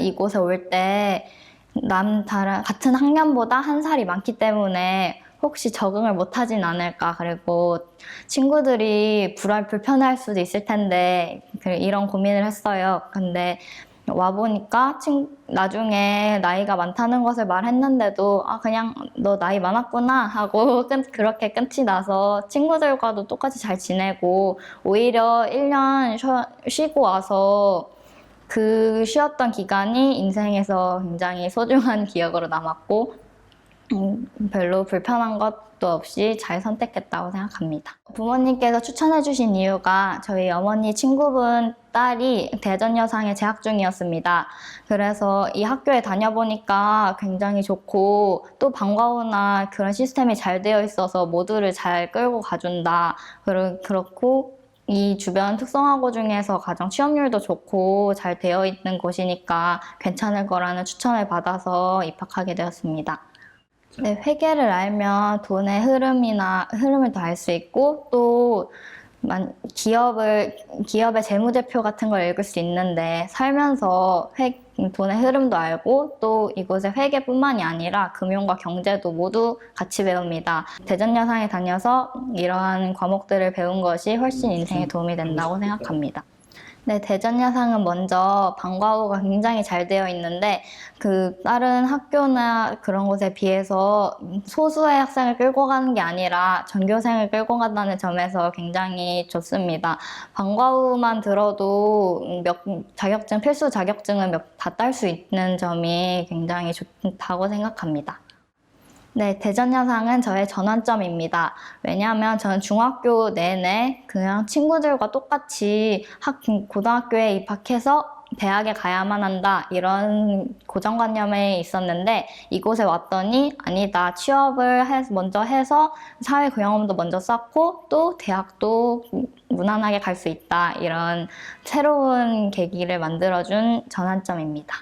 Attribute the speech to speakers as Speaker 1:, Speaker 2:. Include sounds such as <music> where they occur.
Speaker 1: 이곳에 올 때 남 다른 같은 학년보다 한 살이 많기 때문에 혹시 적응을 못하진 않을까 그리고 친구들이 불안 불편할 수도 있을 텐데 그 이런 고민을 했어요. 근데 와 보니까 친 나중에 나이가 많다는 것을 말했는데도 아 그냥 너 나이 많았구나 하고 <laughs> 끝 그렇게 끝이 나서 친구들과도 똑같이 잘 지내고 오히려 1년 쉬, 쉬고 와서 그 쉬었던 기간이 인생에서 굉장히 소중한 <laughs> 기억으로 남았고 음, 별로 불편한 것도 없이 잘 선택했다고 생각합니다. 부모님께서 추천해 주신 이유가 저희 어머니 친구분 딸이 대전여상에 재학 중이었습니다. 그래서 이 학교에 다녀보니까 굉장히 좋고 또 방과후나 그런 시스템이 잘 되어 있어서 모두를 잘 끌고 가준다. 그렇고 이 주변 특성화고 중에서 가장 취업률도 좋고 잘 되어 있는 곳이니까 괜찮을 거라는 추천을 받아서 입학하게 되었습니다. 네, 회계를 알면 돈의 흐름이나 흐름을 더 알 수 있고 또 만- 기업을 기업의 재무제표 같은 걸 읽을 수 있는데 살면서 회, 돈의 흐름도 알고 또 이곳의 회계뿐만이 아니라 금융과 경제도 모두 같이 배웁니다. 대전 여상에 다녀서 이러한 과목들을 배운 것이 훨씬 인생에 도움이 된다고 생각합니다. 네, 대전여상은 먼저 방과후가 굉장히 잘 되어 있는데 그 다른 학교나 그런 곳에 비해서 소수의 학생을 끌고 가는 게 아니라 전교생을 끌고 간다는 점에서 굉장히 좋습니다. 방과후만 들어도 몇 자격증 필수 자격증을 몇다 딸 수 있는 점이 굉장히 좋다고 생각합니다. 네, 대전여상은 저의 전환점입니다. 왜냐하면 저는 중학교 내내 그냥 친구들과 똑같이 학, 고등학교에 입학해서 대학에 가야만 한다 이런 고정관념에 있었는데 이곳에 왔더니 아니다 취업을 해, 먼저 해서 사회 경험도 먼저 쌓고 또 대학도 무난하게 갈 수 있다 이런 새로운 계기를 만들어준 전환점입니다.